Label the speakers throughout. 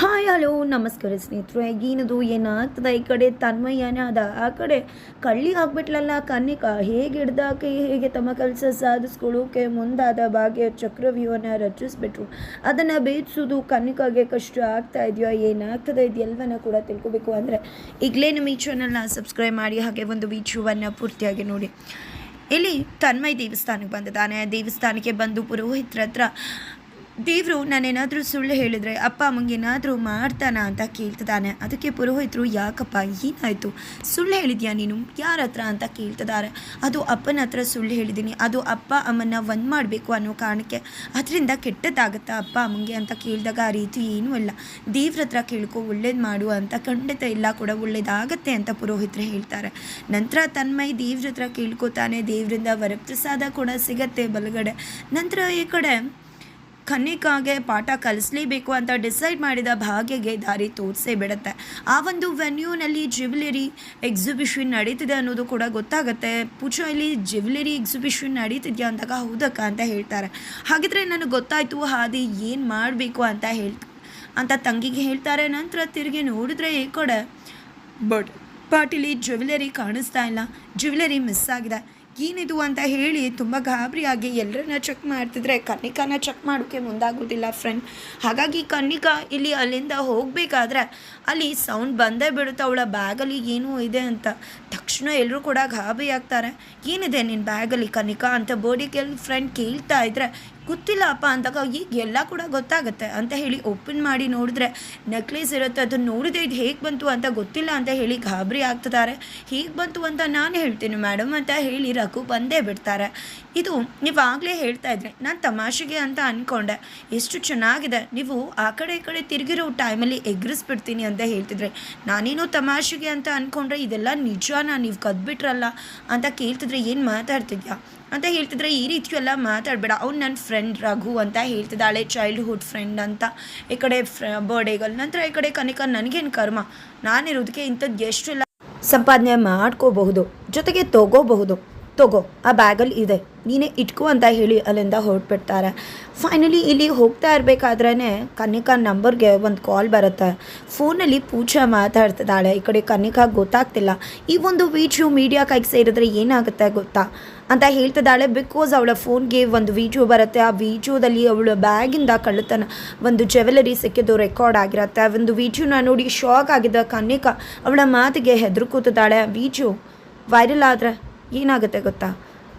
Speaker 1: Hi, hello, ನಮಸ್ಕಾರ ಸ್ನೇಹಿತರು. ಏನದು ಏನಾಗ್ತದೆ? ಈ ಕಡೆ ತನ್ಮಯ್ಯನೇ ಅದ. ಆ ಕಡೆ ಕಳ್ಳಿ ಆಗ್ಬಿಟ್ಲಲ್ಲ ಕನ್ನಿಕ ಹೇಗೆ ಹಿಡ್ದಾಕಿ, ಹೇಗೆ ತಮ್ಮ ಕೆಲಸ ಸಾಧಿಸ್ಕೊಳ್ಳೋಕೆ ಮುಂದಾದ ಭಾಗ್ಯ ಚಕ್ರವ್ಯೂಹನ ರಚಿಸ್ಬಿಟ್ರು. ಅದನ್ನು ಬೇಯಿಸೋದು ಕನ್ನಿಕಾಗೆ ಕಷ್ಟ ಆಗ್ತಾ ಇದೆಯೋ? ಏನಾಗ್ತದೆ? ಇದೆಲ್ಲವನ್ನ ಕೂಡ ತಿಳ್ಕೊಬೇಕು ಅಂದರೆ ಈಗಲೇ ನಮ್ಮ ಈ ಚಾನಲ್ನ ಸಬ್ಸ್ಕ್ರೈಬ್ ಮಾಡಿ, ಹಾಗೆ ಒಂದು ವಿಡಿಯೋವನ್ನು ಪೂರ್ತಿಯಾಗಿ ನೋಡಿ. ಇಲ್ಲಿ ತನ್ಮಯ್ ದೇವಸ್ಥಾನಕ್ಕೆ ಬಂದಿದ್ದಾನೆ. ದೇವಸ್ಥಾನಕ್ಕೆ ಬಂದು ಪುರೋಹಿತ್ರ ಹತ್ರ ದೇವರು ನಾನೇನಾದರೂ ಸುಳ್ಳು ಹೇಳಿದರೆ ಅಪ್ಪ ಅಮ್ಮಂಗೇನಾದರೂ ಮಾಡ್ತಾನ ಅಂತ ಕೇಳ್ತಿದ್ದಾನೆ. ಅದಕ್ಕೆ ಪುರೋಹಿತರು, ಯಾಕಪ್ಪ ಏನಾಯಿತು? ಸುಳ್ಳು ಹೇಳಿದ್ಯಾ ನೀನು? ಯಾರ ಹತ್ರ ಅಂತ ಕೇಳ್ತಿದ್ದಾರೆ. ಅದು ಅಪ್ಪನ ಹತ್ರ ಸುಳ್ಳು ಹೇಳಿದ್ದೀನಿ. ಅದು ಅಪ್ಪ ಅಮ್ಮನ ಒಂದು ಮಾಡಬೇಕು ಅನ್ನೋ ಕಾರಣಕ್ಕೆ. ಅದರಿಂದ ಕೆಟ್ಟದ್ದಾಗುತ್ತಾ ಅಪ್ಪ ಅಮ್ಮಂಗೆ ಅಂತ ಕೇಳಿದಾಗ ಆ ರೀತಿ ಏನೂ ಇಲ್ಲ. ದೇವ್ರ ಹತ್ರ ಕೇಳ್ಕೊ ಒಳ್ಳೇದು ಮಾಡು ಅಂತ ಖಂಡಿತ ಎಲ್ಲ ಕೂಡ ಒಳ್ಳೇದಾಗತ್ತೆ ಅಂತ ಪುರೋಹಿತರು ಹೇಳ್ತಾರೆ. ನಂತರ ತನ್ಮೈ ದೇವ್ರ ಹತ್ರ ಕೇಳ್ಕೊತಾನೆ ದೇವರಿಂದ ವರಪ್ರಸಾದ ಕೂಡ ಸಿಗತ್ತೆ ಬಲಗಡೆ. ನಂತರ ಈ ಕಡೆ ಕನ್ನಿಕಾಗೆ ಪಾಠ ಕಲಿಸ್ಲೇಬೇಕು ಅಂತ ಡಿಸೈಡ್ ಮಾಡಿದ ಭಾಗ್ಯಗೆ ದಾರಿ ತೋರಿಸೇ ಬಿಡುತ್ತೆ. ಆ ಒಂದು ವೆನ್ಯೂನಲ್ಲಿ ಜ್ಯುವೆಲರಿ ಎಕ್ಸಿಬಿಷನ್ ನಡೀತಿದೆ ಅನ್ನೋದು ಕೂಡ ಗೊತ್ತಾಗುತ್ತೆ. ಪೂಜಾ, ಇಲ್ಲಿ ಜ್ಯುವೆಲರಿ ಎಕ್ಸಿಬಿಷನ್ ನಡೀತಿದೆಯಾ ಅಂದಾಗ ಹೌದಕ್ಕ ಅಂತ ಹೇಳ್ತಾರೆ. ಹಾಗಿದ್ರೆ ನನಗೆ ಗೊತ್ತಾಯಿತು, ಹಾದಿ ಏನು ಮಾಡಬೇಕು ಅಂತ ಹೇಳ್, ಅಂತ ತಂಗಿಗೆ ಹೇಳ್ತಾರೆ. ನಂತರ ತಿರುಗಿ ನೋಡಿದ್ರೆ ಈ ಬಟ್ ಪಾಟಿಲಿ ಜ್ಯುವೆಲರಿ ಕಾಣಿಸ್ತಾ ಇಲ್ಲ. ಜ್ಯುವೆಲರಿ ಮಿಸ್ ಆಗಿದೆ. ಏನಿದು ಅಂತ ಹೇಳಿ ತುಂಬ ಗಾಬರಿಯಾಗಿ ಎಲ್ಲರನ್ನ ಚೆಕ್ ಮಾಡ್ತಿದ್ರೆ ಕನ್ನಿಕಾನ ಚೆಕ್ ಮಾಡೋಕ್ಕೆ ಮುಂದಾಗೋದಿಲ್ಲ ಫ್ರೆಂಡ್ ಹಾಗಾಗಿ ಕನ್ನಿಕಾ ಇಲ್ಲಿ ಅಲ್ಲಿಂದ ಹೋಗಬೇಕಾದ್ರೆ ಅಲ್ಲಿ ಸೌಂಡ್ ಬಂದೇ ಬಿಡುತ್ತೆ, ಅವಳ ಬ್ಯಾಗಲ್ಲಿ ಏನೂ ಇದೆ ಅಂತ. ತಕ್ಷಣ ಎಲ್ಲರೂ ಕೂಡ ಗಾಬರಿ ಆಗ್ತಾರೆ. ಏನಿದೆ ನಿನ್ನ ಬ್ಯಾಗಲ್ಲಿ ಕನ್ನಿಕಾ ಅಂತ ಬೋಡಿ ಫ್ರೆಂಡ್ ಕೇಳ್ತಾ ಇದ್ರೆ ಗೊತ್ತಿಲ್ಲ ಅಪ್ಪ ಅಂದಾಗ ಈಗ ಎಲ್ಲ ಕೂಡ ಗೊತ್ತಾಗುತ್ತೆ ಅಂತ ಹೇಳಿ ಓಪನ್ ಮಾಡಿ ನೋಡಿದ್ರೆ ನೆಕ್ಲೇಸ್ ಇರುತ್ತೆ ಅದನ್ನು ನೋಡಿದೆ ಇದು ಹೇಗೆ ಬಂತು ಅಂತ ಗೊತ್ತಿಲ್ಲ ಅಂತ ಹೇಳಿ ಗಾಬರಿ ಆಗ್ತಿದ್ದಾರೆ. ಹೇಗೆ ಬಂತು ಅಂತ ನಾನು ಹೇಳ್ತೀನಿ ಮೇಡಮ್ ಅಂತ ಹೇಳಿ ರಘು ಬಂದೇ ಬಿಡ್ತಾರೆ. ಇದು ನೀವು ಆಗಲೇ ಹೇಳ್ತಾ ಇದ್ರೆ, ನಾನು ತಮಾಷೆಗೆ ಅಂತ ಅಂದ್ಕೊಂಡೆ ಎಷ್ಟು ಚೆನ್ನಾಗಿದೆ, ನೀವು ಆ ಕಡೆ ಈ ಕಡೆ ತಿರುಗಿರೋ ಟೈಮಲ್ಲಿ ಎಗ್ರಿಸ್ಬಿಡ್ತೀನಿ ಅಂತ ಹೇಳ್ತಿದ್ರೆ. ನಾನೇನೋ ತಮಾಷೆಗೆ ಅಂತ ಅಂದ್ಕೊಂಡ್ರೆ ಇದೆಲ್ಲ ನಿಜಾನ, ನೀವು ಕದ್ಬಿಟ್ರಲ್ಲ ಅಂತ ಕೇಳ್ತಿದ್ರೆ ಏನು ಮಾತಾಡ್ತಿದ್ಯಾ? ಅಂತ ಹೇಳ್ತಿದ್ರೆ ಈ ರೀತಿ ಎಲ್ಲ ಮಾತಾಡಬೇಡ. ಅವ್ನು ನನ್ನ ಫ್ರೆಂಡ್ ರಘು ಅಂತ ಹೇಳ್ತಿದ್ದಾಳೆ ಚೈಲ್ಡ್ಹುಡ್ ಫ್ರೆಂಡ್ ಅಂತ. ಈ ಕಡೆ ಫ್ರ ಬರ್ಡೇಗಳು ನಂತರ ಈ ಕಡೆ ಕನಿಕ, ನನಗೇನು ಕರ್ಮ? ನಾನಿರೋದಕ್ಕೆ ಇಂಥದ್ದು ಎಷ್ಟೆಲ್ಲ ಸಂಪಾದನೆ ಮಾಡ್ಕೋಬಹುದು. ಜೊತೆಗೆ ತಗೋಬಹುದು. ತಗೋ, ಆ ಬ್ಯಾಗಲ್ಲಿ ಇದೆ. ನೀನೇ ಇಟ್ಕೋ ಅಂತ ಹೇಳಿ ಅಲ್ಲಿಂದ ಹೊರಟ್ಬಿಡ್ತಾರೆ. ಫೈನಲಿ ಇಲ್ಲಿ ಹೋಗ್ತಾ ಇರಬೇಕಾದ್ರೇ ಕನ್ನಿಕಾ ನಂಬರ್ಗೆ ಒಂದು ಕಾಲ್ ಬರುತ್ತೆ. ಫೋನಲ್ಲಿ ಪೂಜಾ ಮಾತಾಡ್ತಿದ್ದಾಳೆ. ಈ ಕಡೆ ಕನ್ನಿಕಾ ಗೊತ್ತಾಗ್ತಿಲ್ಲ. ಈ ಒಂದು ವಿಡಿಯೋ ಮೀಡಿಯಾ ಕೈಗೆ ಸೇರಿದ್ರೆ ಏನಾಗುತ್ತೆ ಗೊತ್ತಾ? ಅಂತ ಹೇಳ್ತಿದ್ದಾಳೆ. ಬಿಕಾಸ್ ಅವಳ ಫೋನ್ಗೆ ಒಂದು ವಿಡಿಯೋ ಬರುತ್ತೆ. ಆ ವಿಡಿಯೋದಲ್ಲಿ ಅವಳ ಬ್ಯಾಗಿಂದ ಕಳ್ಳತನ ಒಂದು ಜ್ಯುವೆಲರಿ ಸಿಕ್ಕಿದ್ದು ರೆಕಾರ್ಡ್ ಆಗಿರುತ್ತೆ. ಒಂದು ವಿಡಿಯೋನ ನೋಡಿ ಶಾಕ್ ಆಗಿದ್ದ ಕನ್ನಿಕಾ ಅವಳ ಮಾತಿಗೆ ಹೆದರು ಕೂತಿದ್ದಾಳೆ ಆ ವಿಡಿಯೋ ವೈರಲ್ ಆದರೆ ಏನಾಗುತ್ತೆ ಗೊತ್ತಾ?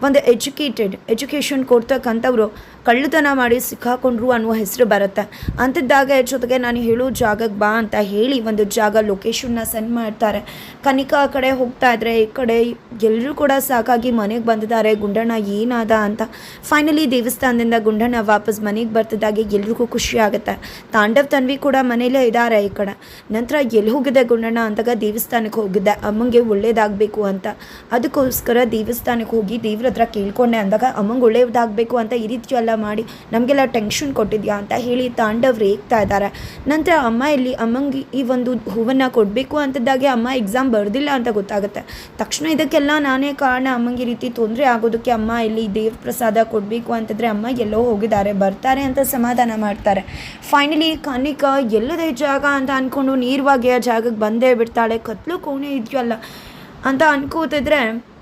Speaker 1: ಒಂದು ಎಜುಕೇಟೆಡ್ ಎಜುಕೇಷನ್ ಕೊಡ್ತಕ್ಕಂಥವ್ರು ಕಳ್ಳತನ ಮಾಡಿ ಸಿಕ್ಕಾಕೊಂಡ್ರು ಅನ್ನುವ ಹೆಸರು ಬರುತ್ತೆ. ಅಂಥದ್ದಾಗ ಜೊತೆಗೆ ನಾನು ಹೇಳೋ ಜಾಗಕ್ಕೆ ಬಾ ಅಂತ ಹೇಳಿ ಒಂದು ಜಾಗ ಲೊಕೇಶನ್ನ ಸೆಂಡ್ ಮಾಡ್ತಾರೆ. ಕನಿಕಾ ಕಡೆ ಹೋಗ್ತಾ ಇದ್ರೆ ಈ ಕಡೆ ಎಲ್ಲರೂ ಕೂಡ ಸಾಕಾಗಿ ಮನೆಗೆ ಬಂದಿದ್ದಾರೆ. ಗುಂಡಣ್ಣ ಏನಾದ ಅಂತ. ಫೈನಲಿ ದೇವಸ್ಥಾನದಿಂದ ಗುಂಡಣ್ಣ ವಾಪಸ್ ಮನೆಗೆ ಬರ್ತಿದ್ದಾಗೆ ಎಲ್ರಿಗೂ ಖುಷಿ ಆಗುತ್ತೆ. ತಾಂಡವ್ ತನ್ವಿ ಕೂಡ ಮನೇಲೇ ಇದ್ದಾರೆ ಈ ಕಡೆ. ನಂತರ ಎಲ್ಲಿ ಹೋಗಿದೆ ಗುಂಡಣ್ಣ ಅಂತಾಗ ದೇವಸ್ಥಾನಕ್ಕೆ ಹೋಗಿದ್ದೆ. ಅಮ್ಮಂಗೆ ಒಳ್ಳೇದಾಗಬೇಕು ಅಂತ. ಅದಕ್ಕೋಸ್ಕರ ದೇವಸ್ಥಾನಕ್ಕೆ ಹೋಗಿ ದೇವ್ರ ಹತ್ರ ಕೇಳ್ಕೊಂಡೆ ಅಂದಾಗ ಅಮ್ಮಂಗೆ ಒಳ್ಳೇದಾಗಬೇಕು ಅಂತ ಈ ರೀತಿ ಮಾಡಿ, ನಮಗೆಲ್ಲ ಟೆನ್ಷನ್ ಕೊಟ್ಟಿದ್ಯಾ? ಅಂತ ಹೇಳಿ ತಾಂಡವ್ ರೇಗ್ತಾ ಇದ್ದಾರೆ. ನಂತರ ಅಮ್ಮ ಇಲ್ಲಿ, ಅಮ್ಮಂಗೆ ಈ ಒಂದು ಹೂವನ್ನು ಕೊಡಬೇಕು ಅಂತದ್ದಾಗೆ ಅಮ್ಮ ಎಕ್ಸಾಮ್ ಬರ್ದಿಲ್ಲ ಅಂತ ಗೊತ್ತಾಗುತ್ತೆ. ತಕ್ಷಣ ಇದಕ್ಕೆಲ್ಲ ನಾನೇ ಕಾರಣ. ಅಮ್ಮಂಗೆ ರೀತಿ ತೊಂದರೆ ಆಗೋದಕ್ಕೆ ಅಮ್ಮ ಇಲ್ಲಿ ದೇವ್ರ ಪ್ರಸಾದ ಕೊಡಬೇಕು ಅಂತಂದರೆ ಅಮ್ಮ ಎಲ್ಲೋ ಹೋಗಿದ್ದಾರೆ, ಬರ್ತಾರೆ ಅಂತ ಸಮಾಧಾನ ಮಾಡ್ತಾರೆ. ಫೈನಲಿ ಕಾನಿಕಾ, ಎಲ್ಲದೇ ಜಾಗ ಅಂತ ಅಂದ್ಕೊಂಡು ನೀರ್ವಾಗಿ ಆ ಜಾಗಕ್ಕೆ ಬಂದೇ ಬಿಡ್ತಾಳೆ. ಕತ್ಲು ಕೋಣೆ ಇದೆಯಲ್ಲ? ಅಂತ ಅನ್ಕೋತಿದ್ರೆ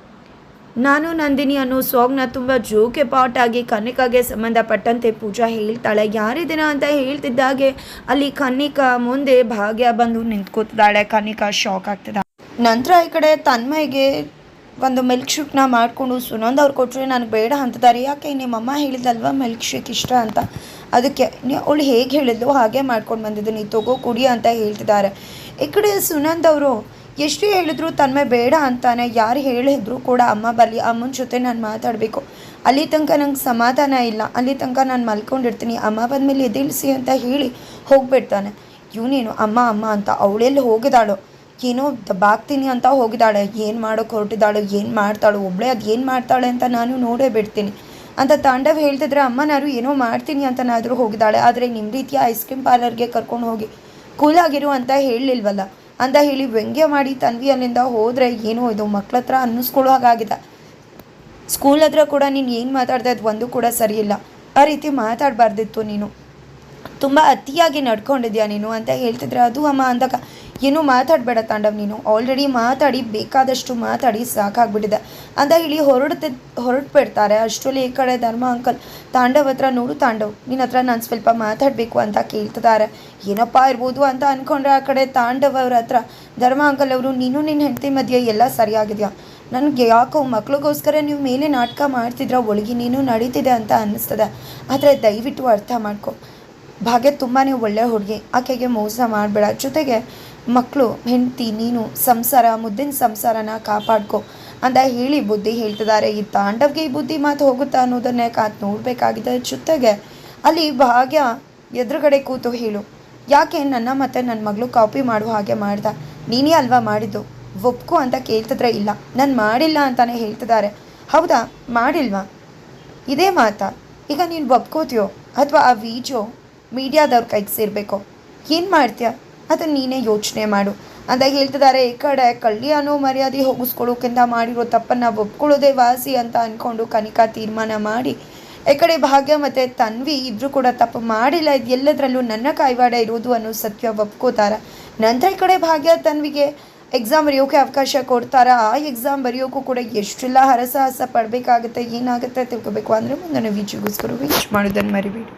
Speaker 1: ನಾನು ನಂದಿನಿ ಅನ್ನೋ ಸಾಂಗ್ನ ತುಂಬ ಜೋಕೆ ಪಾಟ್ ಆಗಿ ಕನ್ನಿಕಾಗೆ ಸಂಬಂಧಪಟ್ಟಂತೆ ಪೂಜಾ ಹೇಳ್ತಾಳೆ. ಯಾರಿದ್ದೀನ ಅಂತ ಹೇಳ್ತಿದ್ದಾಗೆ ಅಲ್ಲಿ ಕನ್ನಿಕಾ ಮುಂದೆ ಭಾಗ್ಯ ಬಂದು ನಿಂತ್ಕೋತಿದ್ದಾಳೆ ಕನ್ನಿಕಾ ಶಾಕ್ ಆಗ್ತಿದ್ದಾಳೆ ನಂತರ ಈ ಕಡೆ ತನ್ಮಯ್ಗೆ ಒಂದು ಮಿಲ್ಕ್ ಶೇಕ್ನ ಮಾಡಿಕೊಂಡು ಸುನಂದ್ ಅವ್ರು ಕೊಟ್ಟರೆ ನನಗೆ ಬೇಡ ಅಂತಿದ್ದಾರೆ. ಯಾಕೆ? ನಿಮ್ಮಮ್ಮ ಹೇಳಿದಲ್ವ ಮಿಲ್ಕ್ ಶೇಕ್ ಇಷ್ಟ ಅಂತ? ಅದಕ್ಕೆ ಅವಳು ಹೇಗೆ ಹೇಳಿದ್ಲು? ಹಾಗೆ ಮಾಡ್ಕೊಂಡು ಬಂದಿದ್ದೀನಿ ತಗೋ ಕುಡಿ ಅಂತ ಹೇಳ್ತಿದ್ದಾರೆ. ಈ ಕಡೆ ಸುನಂದ್ ಅವರು ಎಷ್ಟು ಹೇಳಿದ್ರು ತನ್ಮೆ ಬೇಡ ಅಂತಾನೆ ಯಾರು ಹೇಳಿದ್ರು ಕೂಡ ಅಮ್ಮ ಬರಲಿ, ಅಮ್ಮನ ಜೊತೆ ನಾನು ಮಾತಾಡಬೇಕು. ಅಲ್ಲಿ ತನಕ ನಂಗೆ ಸಮಾಧಾನ ಇಲ್ಲ. ಅಲ್ಲಿ ತನಕ ನಾನು ಮಲ್ಕೊಂಡಿರ್ತೀನಿ. ಅಮ್ಮ ಬಂದಮೇಲೆ ಎದಿಳಿಸಿ ಅಂತ ಹೇಳಿ ಹೋಗ್ಬಿಡ್ತಾನೆ. ಇವನೇನು ಅಮ್ಮ ಅಮ್ಮ ಅಂತ ಅವಳೆಲ್ಲಿ ಹೋಗಿದಾಳು ಏನೋ ದಬ್ಬಾಗ್ತೀನಿ ಅಂತ ಹೋಗಿದ್ದಾಳೆ. ಏನು ಮಾಡೋಕೆ ಹೊರಟಿದ್ದಾಳು, ಏನು ಮಾಡ್ತಾಳು ಒಬ್ಬಳೇ ಅದು ಏನು ಮಾಡ್ತಾಳೆ ಅಂತ ನಾನು ನೋಡೇ ಬಿಡ್ತೀನಿ. ಅಂತ ತಾಂಡವ್ ಹೇಳ್ತಿದ್ರೆ ಅಮ್ಮನಾರು ಏನೋ ಮಾಡ್ತೀನಿ ಅಂತನಾದರೂ ಹೋಗಿದ್ದಾಳೆ. ಆದರೆ ನಿಮ್ಮ ರೀತಿಯ ಐಸ್ ಕ್ರೀಮ್ ಪಾರ್ಲರ್ಗೆ ಕರ್ಕೊಂಡು ಹೋಗಿ ಕೂಲಾಗಿರು ಅಂತ ಹೇಳಲಿಲ್ವಲ್ಲ. ಅಂತ ಹೇಳಿ ವ್ಯಂಗ್ಯ ಮಾಡಿ ತನ್ವಿ ಅಲ್ಲಿಂದ ಹೋದರೆ ಏನೋ ಇದು ಮಕ್ಳ ಹತ್ರ ಅನ್ನಿಸ್ಕೊಳ್ಳೋ ಹಾಗಾಗಿದೆ. ಸ್ಕೂಲ್ ಹತ್ರ ಕೂಡ ನೀನು ಏನು ಮಾತಾಡ್ತಾ ಇದ್ದು ಒಂದು ಕೂಡ ಸರಿಯಿಲ್ಲ ಆ ರೀತಿ ಮಾತಾಡಬಾರ್ದಿತ್ತು ನೀನು. ತುಂಬ ಅತಿಯಾಗಿ ನಡ್ಕೊಂಡಿದ್ಯಾ ನೀನು ಅಂತ ಹೇಳ್ತಿದ್ರೆ, ಅದು ಅಮ್ಮ ಅಂದಾಗ, ಏನೂ ಮಾತಾಡಬೇಡ ತಾಂಡವ್ ನೀನು. ಆಲ್ರೆಡಿ ಮಾತಾಡಿ, ಬೇಕಾದಷ್ಟು ಮಾತಾಡಿ ಸಾಕಾಗ್ಬಿಟ್ಟಿದೆ. ಅಂತ ಹೇಳಿ ಹೊರಡ್ತಿ, ಹೊರಟ್ಬಿಡ್ತಾರೆ. ಅಷ್ಟರಲ್ಲಿ ಈ ಕಡೆ ಧರ್ಮ ಅಂಕಲ್, ತಾಂಡವ್ ಹತ್ರ ನೋಡು ತಾಂಡವ್, ನಿನ್ನ ಹತ್ರ ನಾನು ಸ್ವಲ್ಪ ಮಾತಾಡಬೇಕು ಅಂತ ಕೇಳ್ತಿದ್ದಾರೆ. ಏನಪ್ಪ ಇರ್ಬೋದು ಅಂತ ಅಂದ್ಕೊಂಡ್ರೆ ಆ ಕಡೆ ತಾಂಡವ್ ಅವ್ರ ಹತ್ರ, ಧರ್ಮ ಅಂಕಲ್ ಅವರು, ನೀನು ನಿನ್ನ ಹೆಂಡತಿ ಮಧ್ಯೆ ಎಲ್ಲ ಸರಿಯಾಗಿದೆಯಾ? ನನಗೆ ಯಾಕೋ ಮಕ್ಳಿಗೋಸ್ಕರ ನೀವು ಮೇಲೆ ನಾಟಕ ಮಾಡ್ತಿದ್ರ, ಒಳಗೆ ನೀನು ನಡೀತಿದೆ ಅಂತ ಅನ್ನಿಸ್ತದೆ. ಆದರೆ ದಯವಿಟ್ಟು ಅರ್ಥ ಮಾಡ್ಕೊ. ಭಾಗ್ಯ ತುಂಬಾ ಒಳ್ಳೆ ಹುಡುಗಿ. ಆಕೆಗೆ ಮೋಸ ಮಾಡಬೇಡ. ಜೊತೆಗೆ ಮಕ್ಕಳು ಹೆಂಡತಿ, ನೀನು ಸಂಸಾರ, ಮುದ್ದಿನ ಸಂಸಾರನ ಕಾಪಾಡ್ಕೊ ಅಂತ ಹೇಳಿ ಬುದ್ಧಿ ಹೇಳ್ತಿದ್ದಾರೆ. ಈ ತಾಂಡವ್ಗೆ ಈ ಬುದ್ಧಿ ಮಾತು ಹೋಗುತ್ತಾ ಅನ್ನೋದನ್ನೇ ಕಾತ್ ನೋಡಬೇಕಾಗಿದೆ. ಜೊತೆಗೆ ಅಲ್ಲಿ ಭಾಗ್ಯ ಎದುರುಗಡೆ ಕೂತು ಹೇಳು, ಯಾಕೆ ನನ್ನ ಮತ್ತೆ ನನ್ನ ಮಗಳು ಕಾಪಿ ಮಾಡುವ ಹಾಗೆ ಮಾಡ್ದ? ನೀನೇ ಅಲ್ವಾ ಮಾಡಿದ್ದು? ಒಪ್ಕೋ ಅಂತ ಕೇಳ್ತಿದ್ರೆ ಇಲ್ಲ. ನಾನು ಮಾಡಿಲ್ಲ ಅಂತಾನೆ ಹೇಳ್ತಿದ್ದಾರೆ. ಹೌದಾ? ಮಾಡಿಲ್ವಾ? ಇದೇ ಮಾತಾ? ಈಗ ನೀನು ಒಪ್ಕೋತೀಯೋ? ಅಥವಾ ಆ ವಿಡಿಯೋ ಮೀಡಿಯಾದವ್ರ ಕೈಗೆ ಸೇರಬೇಕು. ಏನು ಮಾಡ್ತೀಯ? ಅದನ್ನು ನೀನೇ ಯೋಚನೆ ಮಾಡು. ಅಂತ ಹೇಳ್ತಿದ್ದಾರೆ ಈ ಕಡೆ ಕಳ್ಳಿ ಅನ್ನೋ ಮರ್ಯಾದೆ ಹೋಗಿಸ್ಕೊಳ್ಳೋಕ್ಕಿಂತ ಮಾಡಿರೋ ತಪ್ಪನ್ನು ಒಪ್ಕೊಳ್ಳೋದೇ ವಾಸಿ ಅಂತ ಅಂದ್ಕೊಂಡು ಕನಿಕಾ ತೀರ್ಮಾನ ಮಾಡಿ, ಈ ಕಡೆ ಭಾಗ್ಯ ಮತ್ತು ತನ್ವಿ ಇಬ್ಬರು ಕೂಡ ತಪ್ಪು ಮಾಡಿಲ್ಲ. ಇದು ಎಲ್ಲದರಲ್ಲೂ ನನ್ನ ಕೈವಾಡ ಇರೋದು ಅನ್ನೋ ಸತ್ಯ ಒಪ್ಕೋತಾರೆ. ನಂತರ ಈ ಕಡೆ ಭಾಗ್ಯ ತನ್ವಿಗೆ ಎಕ್ಸಾಮ್ ಬರೆಯೋಕೆ ಅವಕಾಶ ಕೊಡ್ತಾರ. ಆ ಎಕ್ಸಾಮ್ ಬರೆಯೋಕ್ಕೂ ಕೂಡ ಎಷ್ಟೆಲ್ಲ ಹರಸಾಹಸ ಪಡಬೇಕಾಗುತ್ತೆ, ಏನಾಗುತ್ತೆ ತಿಳ್ಕೊಬೇಕು. ಅಂದರೆ ಮುಂದಿನ ವೀಚಿಗೋಸ್ಕರ ವೀಚ್ ಮಾಡೋದನ್ನು ಮರಿಬೇಡಿ.